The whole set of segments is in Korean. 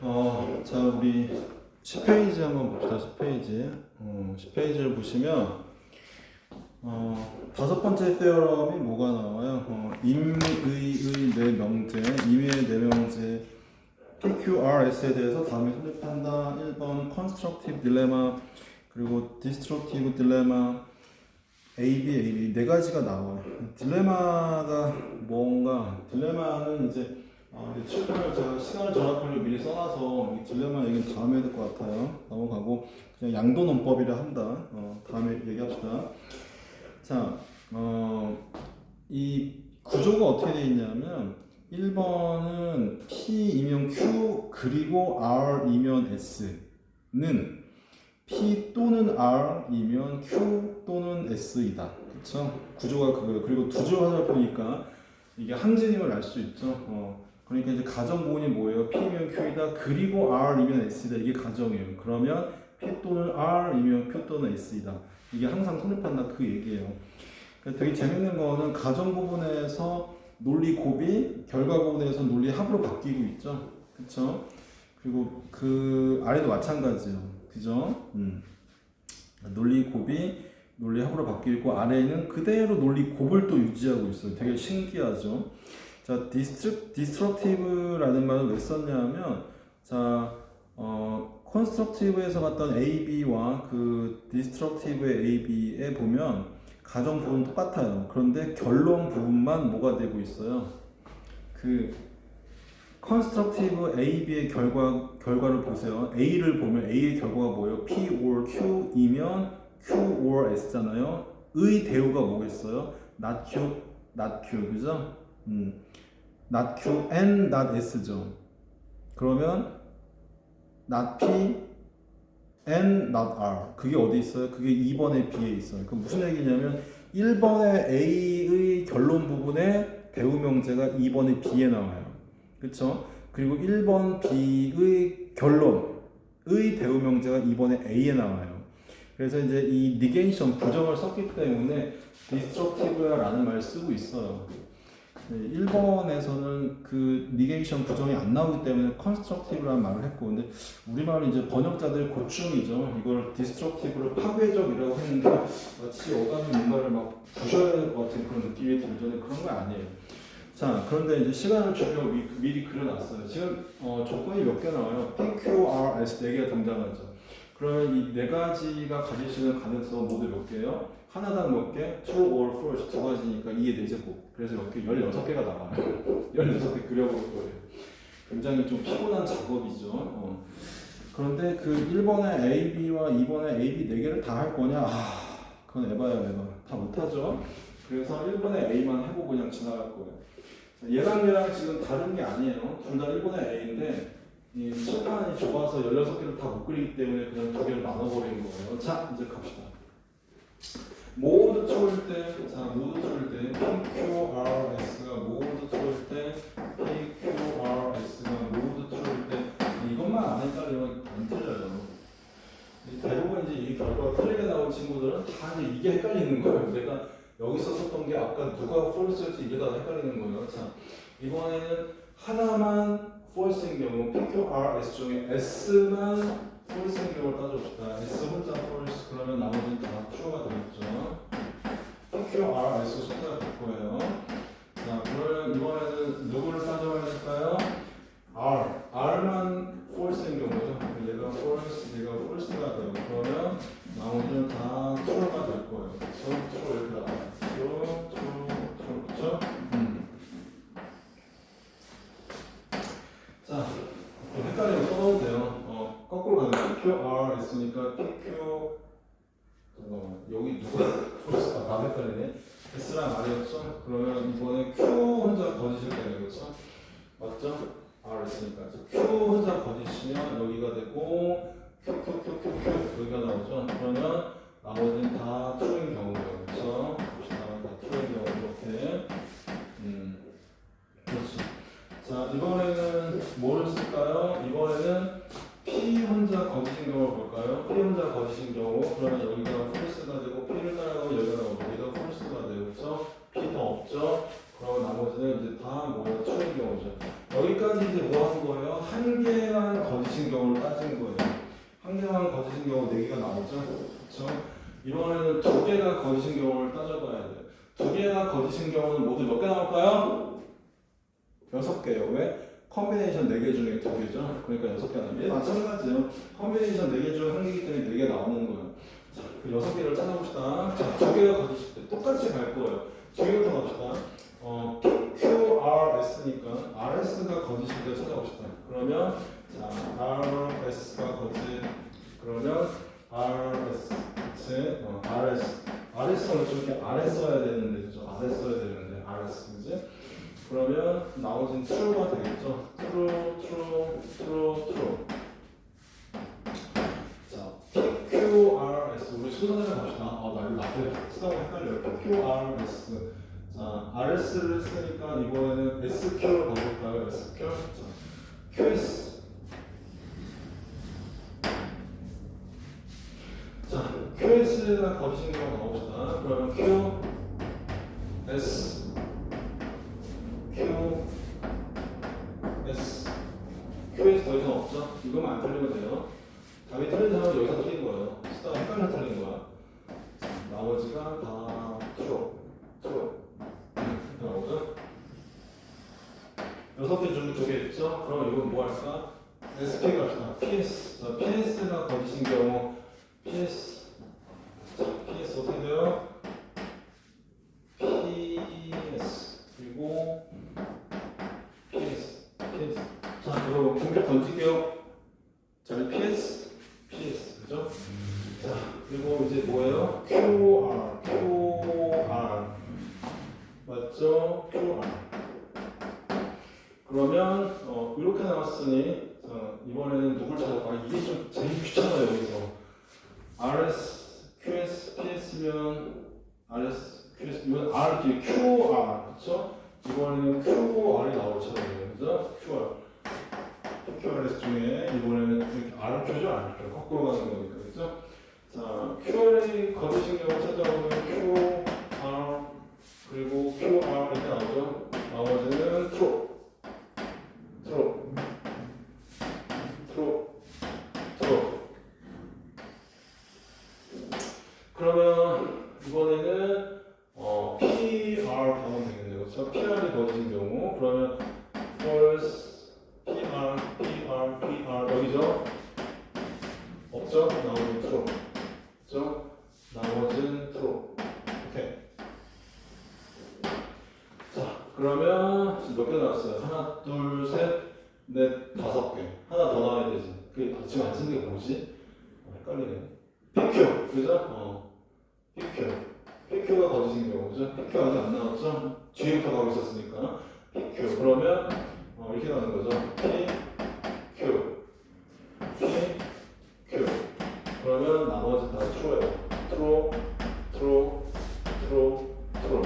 어, 자 우리 10페이지 한번 봅시다. 10페이지. 어, 10페이지를 보시면 어, 다섯 번째 세어럼이 뭐가 나와요? 어, 임의의 네 명제, 임의의 네 명제 PQRS에 대해서 다음에 선택한다. 1번 constructive dilemma 그리고 destructive dilemma A, B, A, B 네 가지가 나와요. 딜레마가 뭔가 딜레마는 이제 아, 이제 칠판을 제가 시간을 정확하게 미리 써놔서 이 딜레마 얘기는 다음에 해야 될것 같아요. 넘어가고 그냥 양도 논법이라 한다. 어, 다음에 얘기합시다. 자, 어, 이 구조가 어떻게 되어 있냐면 1번은 P이면 Q 그리고 R이면 S는 P 또는 R이면 Q 또는 S이다. 그쵸? 구조가 그거예요. 그리고 두 줄 하다 보니까 이게 항진임을 알 수 있죠. 어, 그러니까 이제 가정 부분이 뭐예요? P면 Q이다. 그리고 R이면 S이다. 이게 가정이에요. 그러면 P 또는 R이면 Q 또는 S이다. 이게 항상 성립한다 그 얘기예요. 그러니까 되게 재밌는 거는 가정 부분에서 논리 곱이 결과 부분에서 논리 합으로 바뀌고 있죠. 그렇죠? 그리고 그 아래도 마찬가지예요. 그죠? 음. 논리 곱이 논리 합으로 바뀌고 아래에는 그대로 논리 곱을 또 유지하고 있어요. 되게 신기하죠. 자, 디스트럭, 디스트럭티브라는 말을 왜 썼냐면 자, 어, 컨스트럭티브에서 갔던 A, B와 그 디스트럭티브의 A, B에 보면 가정 부분 똑같아요. 그런데 결론 부분만 뭐가 되고 있어요. 그 컨스트럭티브 A, B의 결과 결과를 보세요. A를 보면 A의 결과가 뭐예요? P or Q이면 Q or S잖아요. 의 대우가 뭐겠어요? not Q, not Q, 그죠? 음, not Q and not S죠. 그러면 not P and not R. 그게 어디 있어요? 그게 2번의 B에 있어요. 그 무슨 얘기냐면 1번의 A의 결론 부분에 대우 명제가 2번의 B에 나와요. 그렇죠? 그리고 1번 B의 결론의 대우 명제가 2번의 A에 나와요. 그래서 이제 이 negation 부정을 썼기 때문에 destructive라는 말을 쓰고 있어요. 네, 1번에서는 그 negation 부정이 안 나오기 때문에 constructive라는 말을 했고 근데 우리말은 이제 번역자들 고충이죠. 이걸 destructive를 파괴적이라고 했는데 마치 어감이 뭔가를 막 부셔야 될 것 같은 그런 느낌이 들던데 그런 거 아니에요. 자, 그런데 이제 시간을 주려 미, 미리 그려놨어요. 지금 어, 조건이 몇 개 나와요? PQRS 네 개가 등장하죠. 그러면 이 네 가지가 가질 수 있는 가능성 모두 몇 개예요? 하나당 몇 개? True or false 두 가지니까 2의 4제곱. 그래서 몇 개? 16개가 나와요. 16개 그려볼 거예요. 굉장히 좀 피곤한 작업이죠. 어. 그런데 그 1번의 A, B와 2번의 A, B 네 개를 다 할 거냐? 아, 그건 에바야 에바. 다 못하죠. 그래서 1번의 A만 해보고 그냥 지나갈 거예요. 자, 얘랑 얘랑 지금 다른 게 아니에요. 둘 다 1번의 A인데 이 칠판이 좁아서 16개를 다 못 그리기 때문에 그냥 두 개를 나눠버리는 거예요. 자, 이제 갑시다. 틀을 때, 자, 모두 틀을 때 PQRS가 모두 틀을 때 PQRS가 모두 틀을 때 이것만 안 헷갈리면 안 틀려요. 이 대부분 이제 이 결과가 틀리게 나온 친구들은 다 이제 이게 헷갈리는 거예요. 내가 여기서 썼던 게 아까 누가 폴스였지 이게 다 헷갈리는 거예요. 자, 이번에는 하나만 폴스인 경우 PQRS 중에 S만 폴스인 경우를 따져봅시다. S 혼자 폴스 그러면 나머지는 다 true가 되겠죠. PQRS 숫자가 될 거예요. 자, 그러면 이번에는 누구를 될까요? R. R만 폴스인 경우죠. 얘가 폴 이번에는 뭐를 쓸까요? 이번에는 P 혼자 거짓인 경우 볼까요? P 혼자 거짓인 경우 그러면 여기가 false가 되고 P를 따라가고 여기가 여기가 false가 되고 그래서 P 더 없죠? 그러면 나머지는 이제 다 뭐가 추운 경우죠. 여기까지 이제 뭐 한 거예요? 한 개만 거짓인 경우를 따진 거예요. 한 개만 거짓인 경우 네 개가 나오죠? 그렇죠? 이번에는 두 개가 거짓인 경우를 따져봐야 돼요. 두 개가 거짓인 경우는 모두 몇 개 나올까요? 여섯 개요. 왜? 컨비네이션 4개 중에 두 개죠. 그러니까 여섯 개 나와요. 얘 마찬가지예요. 컨비네이션 4개 중에 한 개이기 때문에 4개 나오는 거예요. 자, 그 여섯 개를 찾아봅시다. 자, 두 개가 거짓일 때 똑같이 갈 거예요. 뒤부터 갑시다. 어, Q, R, S니까 RS가 거짓일 때 찾아봅시다. 그러면 자, RS가 거짓. 그러면 RS, 그치? 어, RS. 이렇게 아래 써야 되는데, 그죠? 써야 되는데, RS, 그지? 그러면 나머지는 true가 되겠죠? true, true, true, true. 자, PQRS 우리 순서대로 갑시다. 아, 나 이거 앞에 쓰다가 헷갈려요. PQRS. 자, RS를 쓰니까 이번에는 SQ로 가볼까요? SQ. 자, QS. 자, QS가 거짓인 경우 가봅시다. 그러면 Q, S, 이거만 안 틀리면 돼요. 답이 틀린 사람은 여기서 틀린 거예요. 쓰다가 헷갈려 틀린 거야. 자, 나머지가 다 true, true. 나오죠? 여섯 개 중에 두개 있죠? 그럼 이건 뭐 할까? SP 갑시다. PS. 자, PS가 거짓인 경우 PS. 자, PS 어떻게 돼요? PS. 그리고 PS. PS. 자, 이거 공격 던질게요. 자, PS. PS. 그죠? 자, 그리고 이제 뭐예요? QR. QR. 맞죠? QR. 그러면 어, 이렇게 나왔으니 자, 이번에는 누굴 찾아볼까? 이게 좀 제일 귀찮아요 여기서 RS, QS, PS면 RS, QS 이건 R 뒤에 QR 그렇죠? 이번에는 QR이 나올 차례예요 그죠? QR QRS 중에 이번에는 이렇게 켜죠 안 켜요 거꾸로 가는 거니까 그죠? 자 QR이 거두신 경우 찾아오면 QR 그리고 QR 이렇게 나오죠 나머지는 true true true true 그러면 이번에는 어, PR 가면 되겠네요. 그렇죠? PR이 거짓인 경우 그러면 false, PR, PR, PR 여기죠? 없죠? 나머지는 true. 그렇죠? 나머지는 true. 오케이. 자, 그러면 지금 몇 개 나왔어요? 하나, 둘, 셋, 넷, 다섯 개. 하나 더 나와야 되지. 그게 지금 안 쓰는 게 뭐지? 어, 헷갈리네. PQ, 그죠? 어. PQ. PQ가 거짓인 경우죠. PQ 아직 안 나왔죠? 뒤부터 가고 있었으니까. PQ. 그러면 어, 이렇게 가는 거죠. PQ. PQ. 그러면 나머지 다 true예요. true, true.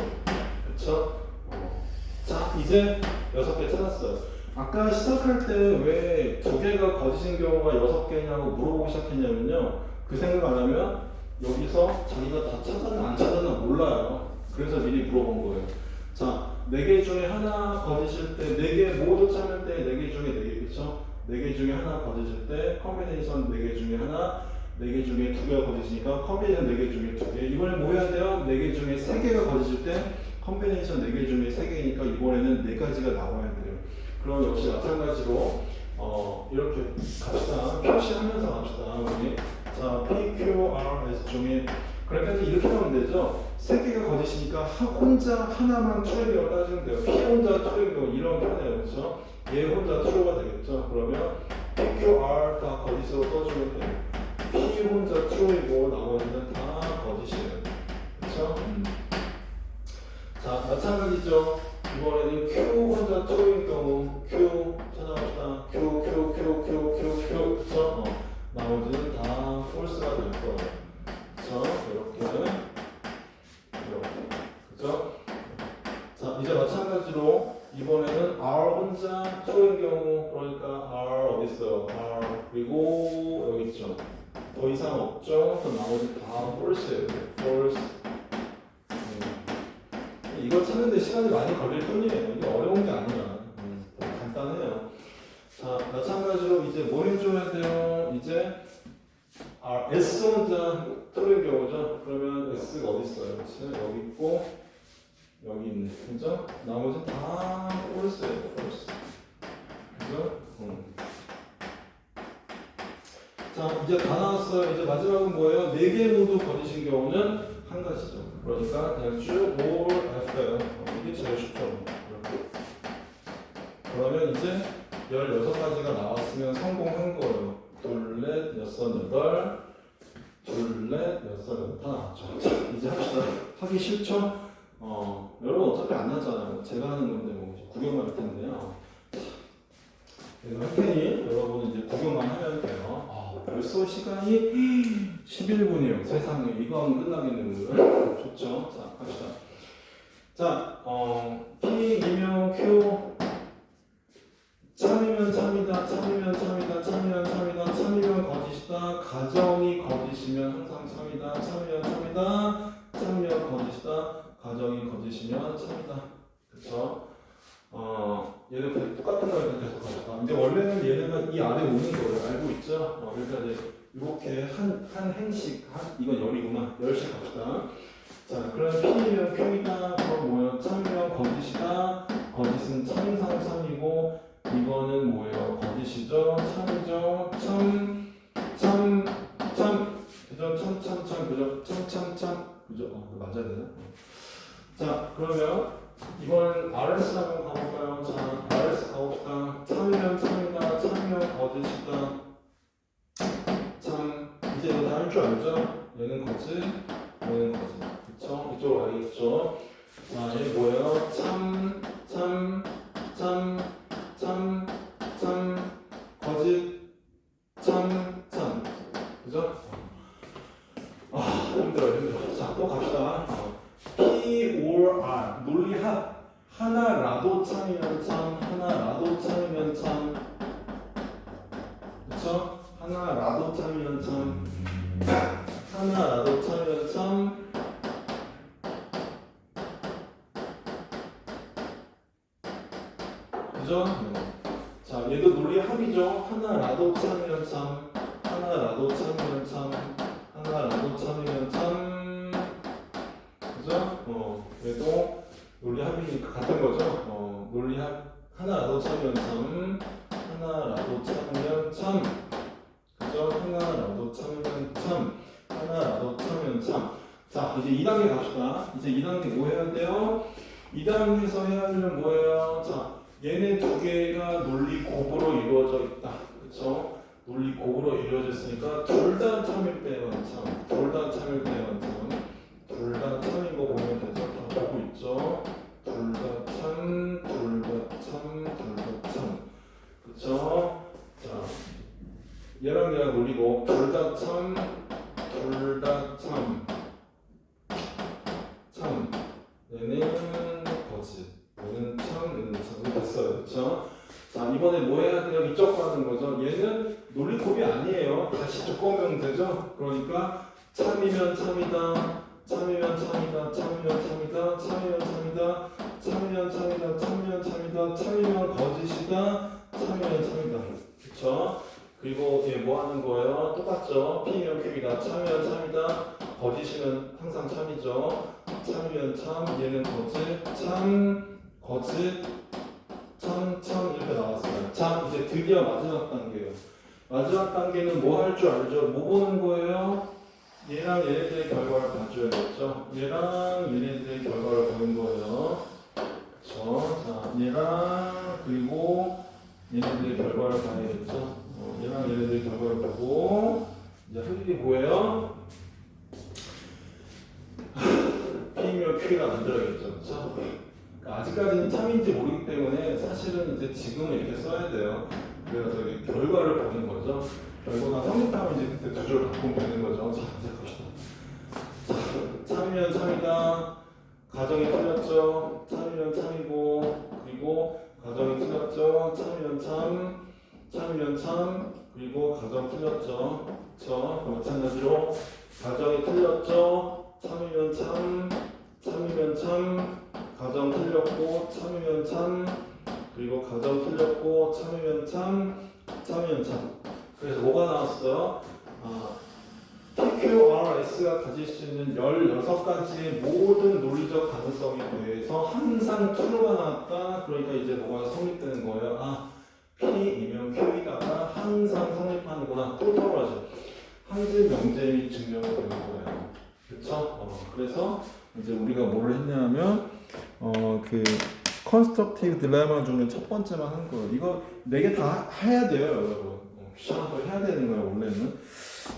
그쵸? 어. 자, 이제 여섯 개 찾았어요. 아까 시작할 때 왜 두 개가 거짓인 경우가 여섯 개냐고 물어보고 시작했냐면요. 그 생각 안 하면 여기서 자기가 다 찾았나 안 찾았나 몰라요. 그래서 미리 물어본 거예요. 자, 네 개 중에 하나 거짓일 때, 네 개 모두 찾을 때, 네 개 중에 네 개, 그쵸? 네 개 중에 하나 거짓일 때, 컨비네이션 네 개 중에 하나, 네 개 중에 두 개가 거짓이니까, 컨비네이션 네 개 중에 두 개. 이번에 뭐 해야 돼요? 네 개 중에 세 개가 거짓일 때, 컨비네이션 네 개 중에 세 개니까 이번에는 네 가지가 나와야 돼요. 그럼 역시 마찬가지로, 어, 이렇게 갑시다. 표시하면서 갑시다, 우리. 자, P, Q, R, S 중에 그러니까 이렇게 하면 되죠. 세 개가 거짓이니까 하- 혼자 하나만 트루이라고 따지면 돼요. P 혼자 트루이고 이런 편이에요, 그렇죠? 얘 혼자 트루가 되겠죠. 그러면 P, Q, R 다 거짓으로 써주면 돼요. P 혼자 트루이고 나머지는 다 거짓이에요, 그렇죠? 자, 마찬가지죠. 이번에는 Q 혼자 트루인 false예요. false. 음. 이걸 찾는데 시간이 많이 걸릴 뿐이에요. 이게 어려운 게 아니라. 음, 간단해요. 자, 마찬가지로 이제 뭘 해줘야 돼요? 이제 R S 혼자 틀린 경우죠. 그러면 S가 어디 있어요? 그치? 여기 있고 여기 있네. 그죠? 나머지 다 폴스예요. 폴스. 그죠? 음. 자 이제 다 나왔어요. 이제 마지막은 뭐예요? 네 개 모두 거짓인 경우는 한 가지죠. 그러니까 그냥 쭉 all F예요. 어, 이게 제일 쉽죠. 그러면 이제 16가지가 나왔으면 성공한 거예요. 둘, 넷, 여섯, 여덟. 둘, 넷, 여섯, 여덟. 다 나왔죠. 자, 이제 합시다. 하기 싫죠? 어, 여러분 어차피 안 하잖아요. 제가 하는 건데 뭐 구경만 할 텐데요. 그래서 할 테니 여러분 이제 구경만 하면 돼요. 아, 벌써 시간이 11분이에요. 세상에 이건 끝나겠는데요. 좋죠? 자, 갑시다. 자, 어, P이면 Q 참이면 참이다, 참이면 참이다, 참이면 참이다, 참이면 거짓이다, 가정이 거짓이면 항상 참이다, 참이면 참이다, 참이면 거짓이다, 가정이 거짓이면 참이다. 그쵸? 어, 그냥 똑같은 걸 계속 가져가. 이제 원래는 얘네가 이 아래 오는 거예요. 알고 있죠? 어, 그러니까 이제 이렇게 한, 한 행씩, 한, 이건 열이구나. 열씩 갑시다. 자, 그럼 P면 Q이다. 그럼 뭐예요? 참이면 거짓이다. 거짓은 참상 참이고, 이거는 뭐예요? 거짓이죠? 참이죠? 참, 참, 참. 그죠? 참, 참, 참. 그죠? 참, 참, 참. 그죠? 어, 맞아야 되나? 자, 그러면 이번 RS 한번 R 논리합 하나라도 참이면 참 하나라도 참이면 참. 그쵸? 하나라도 참이면 참. 하나라도 참이면 참. 그죠? 자 얘도 논리합이죠. 하나라도 참이면 참. 하나라도 참이면 참. 하나라도 참이면 참 논리합이니까 같은 거죠? 어, 논리합 하나라도 참으면 참, 하나라도 참으면 참, 그죠? 하나라도 참으면 참, 하나라도 참으면 참. 자, 이제 2단계 갑시다. 이제 2단계 뭐 해야 돼요? 2단계에서 해야 할 일은 뭐예요? 자, 얘네 두 개가 논리 곱으로 이루어져 있다. 그쵸? 논리 곱으로 이루어졌으니까 둘 다 참일 때만 참, 둘 다 참일 때만 참. 둘다 참인 얘랑 얘랑 놀리고, 둘 다 참, 둘 다 참. 참. 얘는 거짓. 얘는 참, 얘는 참. 됐어요. 그쵸? 자, 이번에 뭐 해야 돼요? 이쪽 가는 거죠? 얘는 논리곱이 아니에요. 다시 쭉 꺼면 되죠? 그러니까, 참이면 참이다. 참이면 참이다, 참이면 참이다, 참이면 참이다, 참이면 참이다, 참이면 참이다, 참이면 거짓이다, 참이면 참이다. 그쵸? 그리고 얘뭐 하는 거예요? 똑같죠? P면 Q이다, 참이면 참이다, 거짓이면 항상 참이죠. 참이면 참, 얘는 거짓, 참, 거짓, 참, 참 이렇게 나왔어요. 참, 이제 드디어 마지막 단계예요. 마지막 단계는 뭐 할 줄 알죠? 뭐 보는 거예요? 얘랑 얘네들의 결과를 봐줘야겠죠. 얘랑 얘네들의 결과를 보는 거예요. 그렇죠. 자, 얘랑 그리고 얘네들의 결과를 봐야겠죠. 어, 얘랑 얘네들의 결과를 보고 이제 할 일이 뭐예요? P면 Q가 만들어야겠죠. 그렇죠? 그러니까 아직까지는 참인지 모르기 때문에 사실은 이제 지금은 이렇게 써야 돼요. 그래서 이게 결과를 보는 거죠. 결과가 성립하면 이제 그때 두줄 바꾸면 되는 거죠. 자, 이제 갑시다. 자, 참이면 참이다. 가정이 틀렸죠. 참이면 참이고 그리고 가정이 틀렸죠. 참이면 참, 참이면 참 그리고 가정 틀렸죠. 그렇죠. 마찬가지로 가정이 틀렸죠. 참이면 참, 참이면 참, 가정 틀렸고 참이면 참 그리고 가정 틀렸고 참이면 참, 참이면 참. 그래서 뭐가 나왔어요? 아, PQRS가 가질 수 있는 16가지의 모든 논리적 가능성에 대해서 항상 true가 나왔다. 그러니까 이제 뭐가 성립되는 거예요. 아, P이면 Q이다가 항상 성립하는구나. 또 떨어져. 항질 명제 및 증명이 되는 거예요. 그렇죠? 어, 그래서 이제 우리가 뭐를 했냐면 어, 그 컨스트럭티브 딜레마 중에 첫 번째만 한 거예요. 이거 네 개 다 해야 돼요, 여러분. 어, 시험을 해야 되는 거예요, 원래는.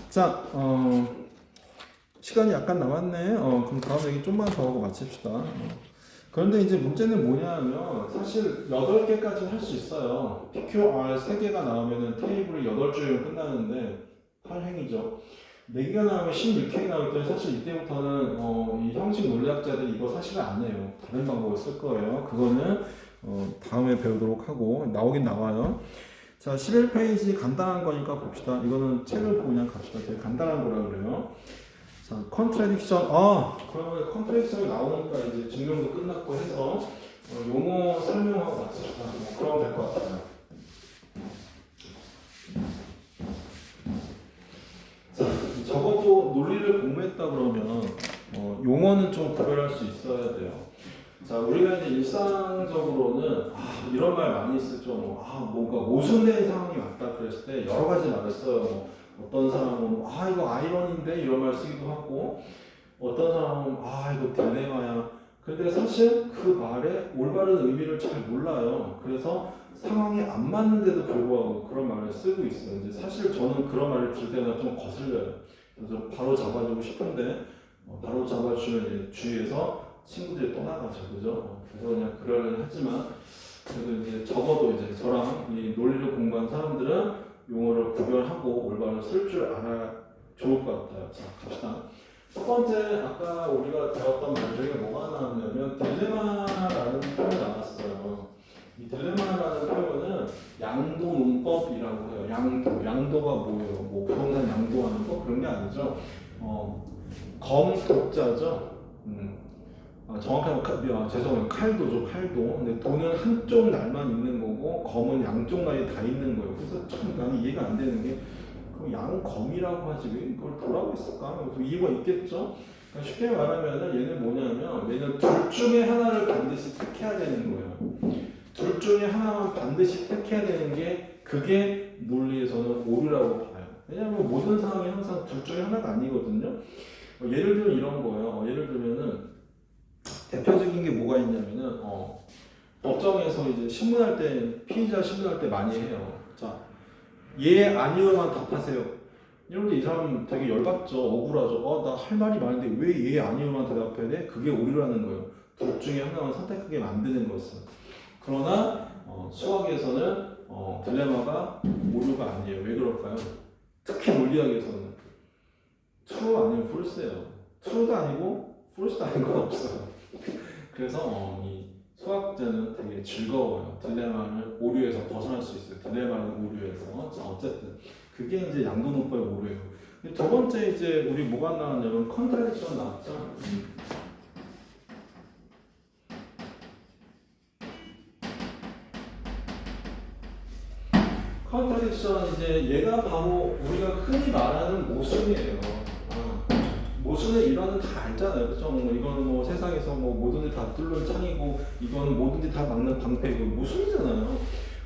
자, 어, 시간이 약간 남았네. 어, 그럼 다음 얘기 좀만 더 하고 마칩시다. 어. 그런데 이제 문제는 뭐냐면 사실 8개까지 할 수 있어요. PQR 3개가 나오면은 테이블이 8줄이면 끝나는데 8행이죠. 4개가 나오면 16행이 나올 때 사실 이때부터는 어, 이 형식 논리학자들이 이거 사실 안 해요. 다른 방법을 쓸 거예요. 그거는 어, 다음에 배우도록 하고 나오긴 나와요. 자, 11페이지 간단한 거니까 봅시다. 이거는 책을 보고 그냥 갑시다. 되게 간단한 거라 그래요. 자, 컨트라딕션. 아, 그러면 컨트라딕션이 나오니까 이제 증명도 끝났고 해서 어, 용어 설명하고 마칩시다. 뭐 그러면 될 것 같아요. 자, 적어도 논리를 공부했다 그러면 어, 용어는 좀 구별할 수 있어야 돼요. 자, 우리가 이제 일상적으로는 아, 이런 말 많이 쓰죠. 뭐, 아, 뭔가 모순된 상황이 왔다 그랬을 때 여러 가지 말을 써요. 뭐, 어떤 사람은 아, 이거 아이러니인데 이런 말 쓰기도 하고 어떤 사람은 아, 이거 딜레마야. 근데 사실 그 말의 올바른 의미를 잘 몰라요. 그래서 상황에 안 맞는데도 불구하고 그런 말을 쓰고 있어요. 이제 사실 저는 그런 말을 들 때마다 좀 거슬려요. 그래서 바로 잡아주고 싶은데 어, 바로 잡아주면 주위에서 친구들이 떠나가죠, 그죠? 어, 그래서 그냥 그러려 하지만 그래도 이제 적어도 이제 저랑 이 논리를 공부한 사람들은 용어를 구별하고 올바로 쓸 줄 알아야 좋을 것 같아요. 자, 갑시다. 첫 번째 아까 우리가 배웠던 말 중에 뭐가 나왔냐면 딜레마라는 표현이 나왔어요. 이 딜레마라는 표현은 양도 문법이라고 해요. 양도, 양도가 뭐예요? 뭐 부동산 양도하는 거 그런 게 아니죠. 어, 검 독자죠. 음. 아, 정확하게 칼, 아, 죄송해요. 칼도죠, 칼도. 근데 돈은 한쪽 날만 있는 거고 검은 양쪽 날이 다 있는 거예요. 그래서 참 나는 이해가 안 되는 게 그럼 양검이라고 하지 왜 이걸 도라고 했을까? 그 이유가 있겠죠. 그러니까 쉽게 말하면 얘는 뭐냐면 얘는 둘 중에 하나를 반드시 택해야 되는 거예요. 둘 중에 하나만 반드시 택해야 되는 게 그게 논리에서는 오류라고 봐요. 왜냐하면 모든 상황이 항상 둘 중에 하나가 아니거든요. 어, 예를 들면 이런 거예요. 어, 예를 들면은 대표적인 게 뭐가 있냐면은 어, 법정에서 이제 신문할 때 피의자 신문할 때 많이 해요. 자, 예 아니요만 답하세요. 이런데 이 사람 되게 열받죠, 억울하죠. 어, 나 할 말이 많은데 왜 예 아니요만 대답해야 돼? 그게 오류라는 거예요. 둘 중에 하나만 선택하게 만드는 것은. 그러나 어, 수학에서는 어, 딜레마가 오류가 아니에요. 왜 그럴까요? 특히 논리학에서는 true 아니면 false예요. true도 아니고 false도 아닌 건 없어요. 그래서 어, 이 수학자는 되게 즐거워요. 딜레마를 오류에서 벗어날 수 있어요. 딜레마는 오류에서. 자, 어쨌든 그게 이제 양도문법의 오류예요. 근데 두 번째 이제 우리 뭐가 나왔냐면 컨트라딕션 나왔죠. 컨트라딕션 이제 얘가 바로 우리가 흔히 말하는 모순이에요. 어. 모순의 일환은 다 알잖아요. 그죠? 뭐 이거는 뭐 세상에서 뭐게다 뚫는 창이고 이거는 뭐든지 다 막는 방패고 모순이잖아요.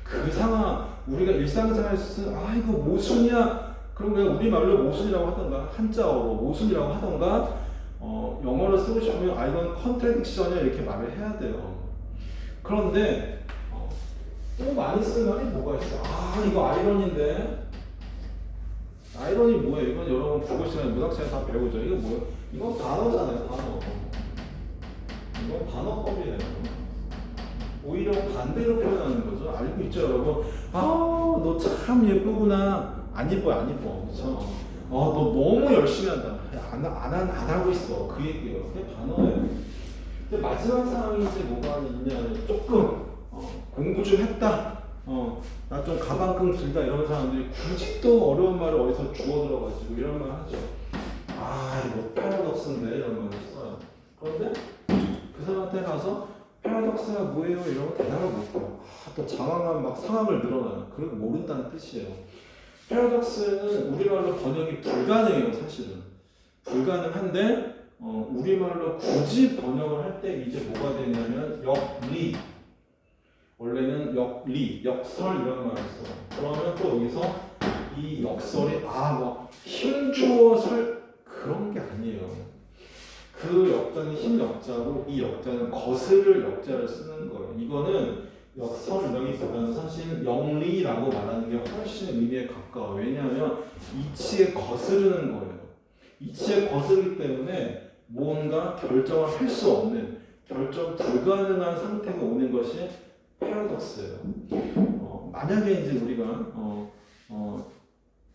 그 상황 우리가 일상생활에서 아 이거 모순이야. 그럼 그냥 우리 말로 모순이라고 하던가 한자어로 모순이라고 하던가 어, 영어로 쓰고 싶으면 아 이건 컨트라딕션이야 이렇게 말을 해야 돼요. 그런데 어, 또 많이 쓰는 말이 뭐가 있어? 아 이거 아이러니인데 아이러니 뭐예요? 이건 여러분 국어 시간에 문학 시간에 다 배우죠. 이거 뭐예요? 이건 단어잖아요, 단어. 이건 단어법이에요. 오히려 반대로 표현하는 거죠. 알고 있죠, 여러분? 아, 너 참 예쁘구나. 안 예뻐요, 안 예뻐. 그렇죠? 아, 너 너무 열심히 한다. 안, 안, 안, 안 하고 있어. 그 얘기예요. 그게 단어예요. 근데 마지막 상황이 이제 뭐가 있냐 조금 어, 공부 좀 했다. 어, 나 좀 가방끈 길다 이런 사람들이 굳이 또 어려운 말을 어디서 주워 들어가지고 이런 말 하죠. 아, 이거 패러독스인데 이런 말을 써요. 그런데 그 사람한테 가서 패러독스가 뭐예요? 이런 거 대답을 못 해요. 아, 또 장황한 막 상황을 늘어나요. 그걸 모른다는 뜻이에요. 패러독스는 우리말로 번역이 불가능해요, 사실은. 불가능한데 어, 우리말로 굳이 번역을 할 때 이제 뭐가 되냐면 역리 원래는 역리, 역설 이런 말을 써. 그러면 또 여기서 이 역설이 아뭐 힘주어 설 그런 게 아니에요. 그 역자는 힘 역자고 이 역자는 거스를 역자를 쓰는 거예요. 이거는 역설명이보다는 사실 영리라고 말하는 게 훨씬 의미에 가까워. 왜냐하면 이치에 거스르는 거예요. 이치에 거스르기 때문에 뭔가 결정을 할 수 없는 결정 불가능한 상태가 오는 것이 패러독스예요. 어, 만약에 이제 우리가 어, 어,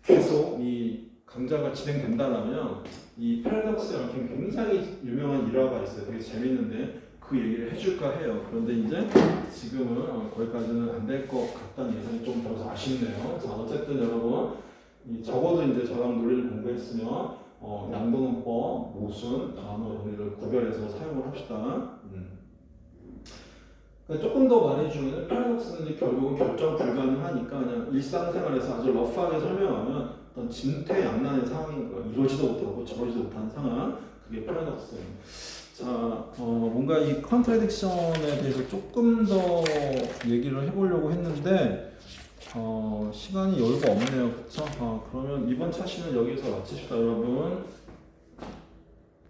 계속 이 강좌가 진행된다면 이 패러독스에 얽힌 굉장히 유명한 일화가 있어요. 되게 재밌는데 그 얘기를 해줄까 해요. 그런데 이제 지금은 어, 거기까지는 안 될 것 같다는 예상이 좀 들어서 아쉽네요. 자 어쨌든 여러분 이 적어도 이제 저랑 논리를 공부했으면 어, 양도문법, 모순, 단어, 논리를 구별해서 사용을 합시다. 음. 그러니까 조금 더 말해주면 패러독스는 결국은 결정 불가능하니까 그냥 일상생활에서 아주 러프하게 설명하면 어떤 진퇴양난의 상황인 거예요. 이러지도 못하고 저러지도 못하는 상황. 그게 패러독스예요. 자, 어, 뭔가 이 컨트라딕션에 대해서 조금 더 얘기를 해보려고 했는데 어, 시간이 여유가 없네요. 그쵸? 어, 그러면 이번 차시는 여기서 마칩시다, 여러분.